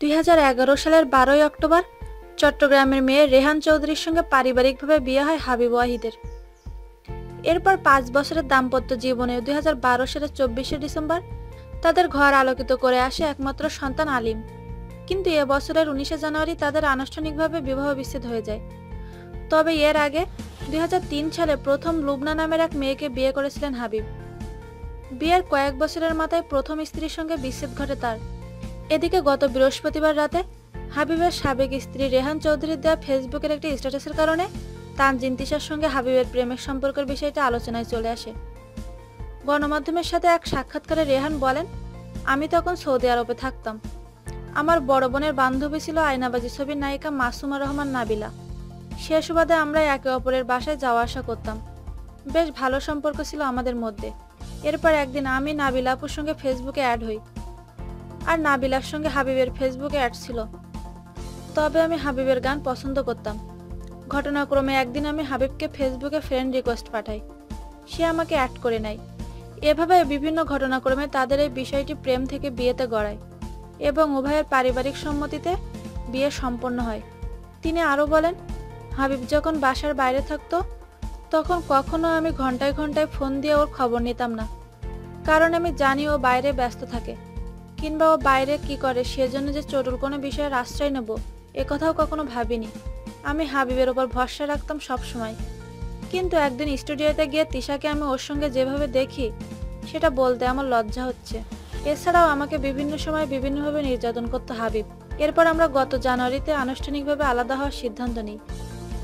দুই হাজার এগারো সালের বারোই অক্টোবর চট্টগ্রামের মেয়ে রেহান চৌধুরীর সঙ্গে পারিবারিকভাবে বিয়ে হয় হাবিব ওয়াহিদের। এরপর পাঁচ বছরের দাম্পত্য জীবনে দুই হাজার বারো সালের চব্বিশে ডিসেম্বর তাদের ঘর আলোকিত করে আসে একমাত্র সন্তান আলিম। কিন্তু এ বছরের উনিশে জানুয়ারি তাদের আনুষ্ঠানিকভাবে বিবাহ বিচ্ছেদ হয়ে যায়। তবে এর আগে তিন সালে প্রথম লুবনা নামের এক মেয়েকে বিয়ে করেছিলেন হাবিব। বিয়ের কয়েক বছরের মাথায় প্রথম স্ত্রীর সঙ্গে বিচ্ছেদ ঘটে তার। এদিকে গত বৃহস্পতিবার রাতে হাবিবের সাবেক স্ত্রী রেহান চৌধুরীর দেওয়া ফেসবুকের একটি স্ট্যাটাসের কারণে তানজিন তিশার সঙ্গে হাবিবের প্রেমের সম্পর্কের বিষয়টা আলোচনায় চলে আসে। গণমাধ্যমের সাথে এক সাক্ষাৎকারে রেহান বলেন, আমি তখন সৌদি আরবে থাকতাম। আমার বড় বোনের বান্ধবী ছিল আয়নাবাজি ছবির নায়িকা মাসুমা রহমান নাবিলা। সে সুবাদে আমরা একে অপরের বাসায় যাওয়া আসা করতাম। বেশ ভালো সম্পর্ক ছিল আমাদের মধ্যে। এরপর একদিন আমি, নাবিলা আপুর সঙ্গে ফেসবুকে অ্যাড হই। আর নাবিলার সঙ্গে হাবিবের ফেসবুকে অ্যাড ছিল। তবে আমি হাবিবের গান পছন্দ করতাম। ঘটনাক্রমে একদিন আমি হাবিবকে ফেসবুকে ফ্রেন্ড রিকোয়েস্ট পাঠাই। সে আমাকে অ্যাড করে নেয়। এভাবে বিভিন্ন ঘটনাক্রমে তাদের এই বিষয়টি প্রেম থেকে বিয়েতে গড়ায় এবং উভয়ের পারিবারিক সম্মতিতে বিয়ে সম্পন্ন হয়। তিনি আরও বলেন হাবিব যখন বাসার বাইরে থাকতো, তখন কখনো আমি ঘন্টায় ঘন্টায় ফোন দিয়ে ওর খবর নিতাম না। কারণ আমি জানি ও বাইরে ব্যস্ত থাকে, কিংবা ও বাইরে কি করে সেজন্য যে চটুল কোনো বিষয়ের আশ্রয় নেব, এ কথাও কখনো ভাবিনি। আমি হাবিবের ওপর ভরসা রাখতাম সব সময়। কিন্তু একদিন স্টুডিওতে গিয়ে তিশাকে আমি ওর সঙ্গে যেভাবে দেখি, সেটা বলতে আমার লজ্জা হচ্ছে। এছাড়াও আমাকে বিভিন্ন সময় বিভিন্নভাবে নির্যাতন করতো হাবিব। এরপর আমরা গত জানুয়ারিতে আনুষ্ঠানিকভাবে আলাদা হওয়ার সিদ্ধান্ত নিই।